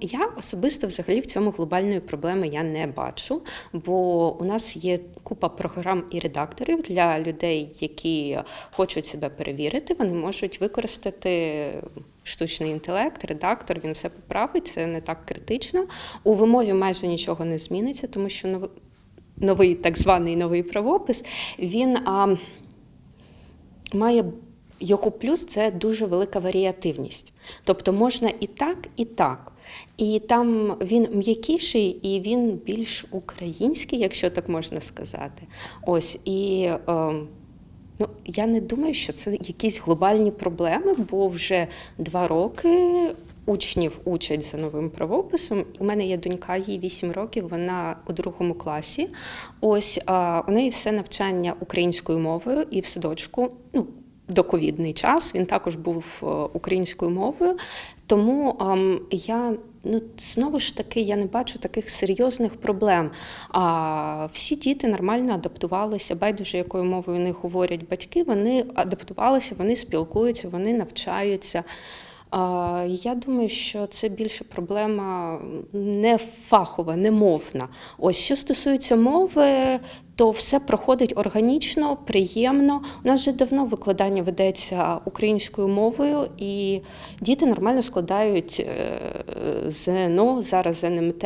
Я особисто взагалі в цьому глобальної проблеми я не бачу, бо у нас є купа програм і редакторів для людей, які хочуть себе перевірити. Вони можуть використати штучний інтелект, редактор, він все поправить, це не так критично. У вимові майже нічого не зміниться, тому що новий, так званий новий правопис він а, має його плюс це дуже велика варіативність. Тобто можна і так, і так. І там він м'якіший і він більш український, якщо так можна сказати. Ось і е, ну, я не думаю, що це якісь глобальні проблеми, бо вже два роки. Учнів учать за новим правописом. У мене є донька, їй 8 років. Вона у другому класі. Ось у неї все навчання українською мовою і в садочку. Ну доковідний час він також був е, українською мовою. Тому ем, я ну знову ж таки я не бачу таких серйозних проблем. А всі діти нормально адаптувалися, байдуже якою мовою не говорять батьки. Вони адаптувалися, вони спілкуються, вони навчаються. Я думаю, що це більше проблема не фахова, не мовна. Ось що стосується мови, то все проходить органічно, приємно. У нас вже давно викладання ведеться українською мовою, і діти нормально складають е, ЗНО, зараз ЗНМТ.